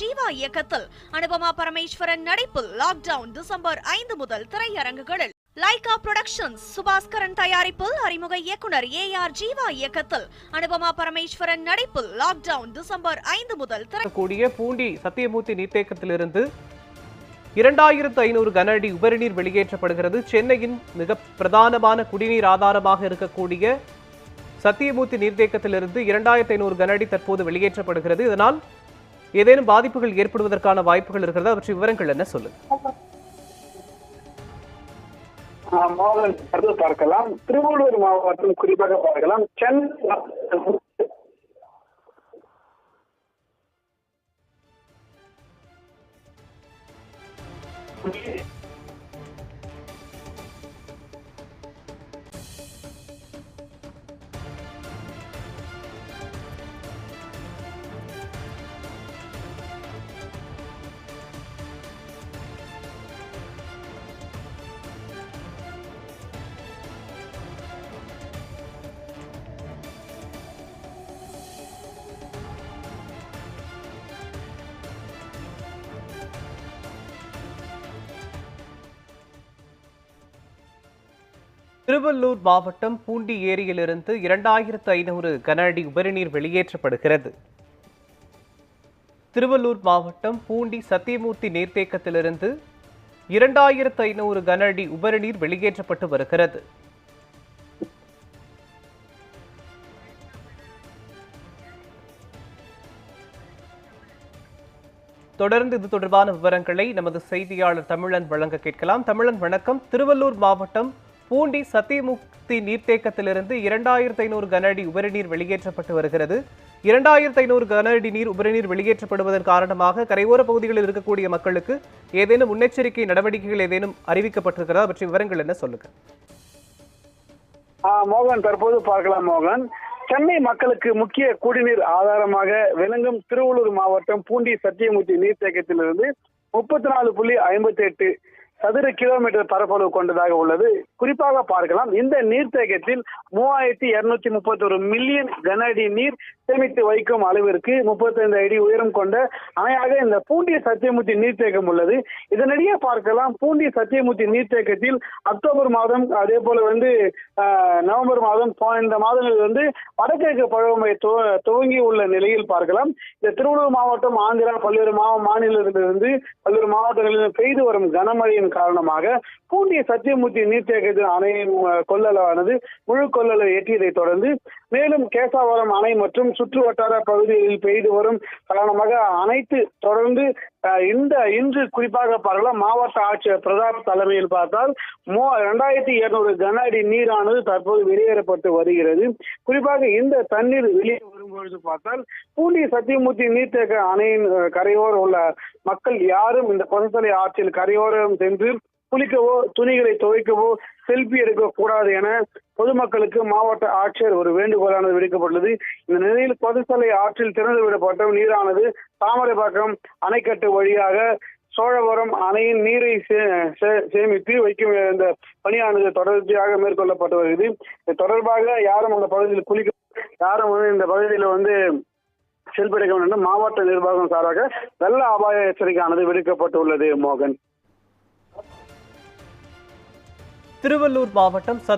ஜீவா இயக்கத்தில் அனுபமா பரமேஸ்வரன் நடிப்பில் lockdown December ஐந்து முதல் திரையரங்குகளில். லைகா புரொடக்ஷன்ஸ் சுபாஸ்கரன் தயாரிப்பில் அறிமுக இயக்குனர் ஏ ஆர் ஜீவா இயக்கத்தில் அனுபமா பரமேஸ்வரன் நடிப்பில் லாக்டவுன் டிசம்பர் ஐந்து முதல் திறக்கக்கூடிய பூண்டி சத்தியமூர்த்தி நீர்த்தேக்கத்திலிருந்து இரண்டாயிரத்து ஐநூறு கன அடி உபரிநீர் வெளியேற்றப்படுகிறது. சென்னையின் மிக பிரதானமான குடிநீர் ஆதாரமாக இருக்கக்கூடிய சத்தியமூர்த்தி நீர்த்தேக்கத்திலிருந்து இரண்டாயிரத்து ஐநூறு கன அடி தற்போது வெளியேற்றப்படுகிறது. இதனால் ஏதேனும் பாதிப்புகள் ஏற்படுவதற்கான வாய்ப்புகள் இருக்கிறது? அவற்றை விவரங்கள் என்ன? சொல்லுங்க. பார்க்கலாம். திருவள்ளூர் மாவட்டம் குறிப்பாக பார்க்கலாம். சென்னை திருவள்ளூர் மாவட்டம் பூண்டி ஏரியிலிருந்து இரண்டாயிரத்து ஐநூறு கன அடி உபரிநீர் வெளியேற்றப்படுகிறது. திருவள்ளூர் மாவட்டம் பூண்டி சத்தியமூர்த்தி நீர்த்தேக்கத்திலிருந்து இரண்டாயிரத்து ஐநூறு கன அடி உபரிநீர் வெளியேற்றப்பட்டு வருகிறது. தொடர்ந்து இது தொடர்பான விவரங்களை நமது செய்தியாளர் தமிழன் வழங்க கேட்கலாம். தமிழன் வணக்கம். திருவள்ளூர் மாவட்டம் பூண்டி சத்தியமுக்தி நீர்த்தேக்கத்திலிருந்து இரண்டாயிரத்து ஐநூறு கன அடி உபரிநீர் வெளியேற்றப்பட்டு வருகிறது. இரண்டாயிரத்து ஐநூறு கன அடி நீர் உபரிநீர் வெளியேற்றப்படுவதன் காரணமாக கரையோர பகுதிகளில் இருக்கக்கூடிய மக்களுக்கு ஏதேனும் முன்னெச்சரிக்கை நடவடிக்கைகள் ஏதேனும் அறிவிக்கப்பட்டிருக்கிறதா? அவற்றை விவரங்கள் என்ன? சொல்லுங்க. ஆஹ் மோகன் தற்போது பார்க்கலாம் மோகன். சென்னை மக்களுக்கு முக்கிய குடிநீர் ஆதாரமாக விளங்கும் திருவள்ளூர் மாவட்டம் பூண்டி சத்தியமூர்த்தி நீர்த்தேக்கத்திலிருந்து முப்பத்தி நாலு புள்ளி ஐம்பத்தி எட்டு சதுர கிலோமீட்டர் பரப்பளவு கொண்டதாக உள்ளது. குறிப்பாக பார்க்கலாம் இந்த நீர்த்தேக்கத்தில் மூவாயிரத்தி இருநூத்தி முப்பத்தி ஒரு மில்லியன் கன அடி நீர் சேமித்து வைக்கும் அளவிற்கு முப்பத்தைந்து அடி உயரம் கொண்ட அணையாக இந்த பூண்டி சத்தியமூர்த்தி நீர்த்தேக்கம் உள்ளது. இதனிடையே பார்க்கலாம் பூண்டி சத்தியமூர்த்தி நீர்த்தேக்கத்தில் அக்டோபர் மாதம் அதே போல வந்து நவம்பர் மாதம் இந்த மாதங்களில் வந்து வடகிழக்கு பருவமழை துவ- துவங்கி உள்ள நிலையில் பார்க்கலாம். இந்த திருவள்ளூர் மாவட்டம் ஆந்திரா பல்வேறு மாவட்ட மாநிலத்திலிருந்து பல்வேறு மாவட்டங்களில் பெய்து வரும் கனமழையின் காரணமாக பூண்டிய சத்தியமூர்த்தி நீர்த்தேக்கத்தின் அணையின் கொள்ளளவானது முழு கொள்ளளவை எட்டியதை தொடர்ந்து மேலும் கேசாவரம் அணை மற்றும் சுற்று வட்டார பகுதிகளில் பெய்து வரும் காரணமாக அனைத்து தொடர்ந்து இந்த இன்று குறிப்பாக பார்க்கலாம் மாவட்ட ஆட்சியர் பிரதாப் தலைமையில் பார்த்தால் மோ இரண்டாயிரத்தி இருநூறு கன அடி நீரானது தற்போது வெளியேறப்பட்டு வருகிறது. குறிப்பாக இந்த தண்ணீர் வெளியே பொழுது பார்த்தால் பூண்டி சத்தியமூர்த்தி நீர்த்தேக்க அணையின் கரையோரம் உள்ள மக்கள் யாரும் இந்த பசுத்தலை ஆற்றில் கரையோரம் சென்று குளிக்கவோ துணிகளை துவைக்கவோ செல்ஃபி எடுக்க கூடாது என பொதுமக்களுக்கு மாவட்ட ஆட்சியர் ஒரு வேண்டுகோளானது விடுக்கப்பட்டுள்ளது. இந்த நிலையில் பசுத்தலை ஆற்றில் திறந்து விடப்பட்ட நீரானது தாமரைப்பாக்கம் அணைக்கட்டு வழியாக சோழவரம் அணையின் நீரை சே- சே- சேமித்து வைக்கும் இந்த பணியானது தொடர்ச்சியாக மேற்கொள்ளப்பட்டு வருகிறது. இது தொடர்பாக யாரும் அந்த பகுதியில் குளிக்க யாரும் வந்து இந்த பகுதியில் வந்து செல்ஃபி வேண்டும் மாவட்ட நிர்வாகம் சாராக வெள்ள அபாய எச்சரிக்கையானது விடுக்கப்பட்டுள்ளது மோகன். திருவள்ளூர் மாவட்டம் சத்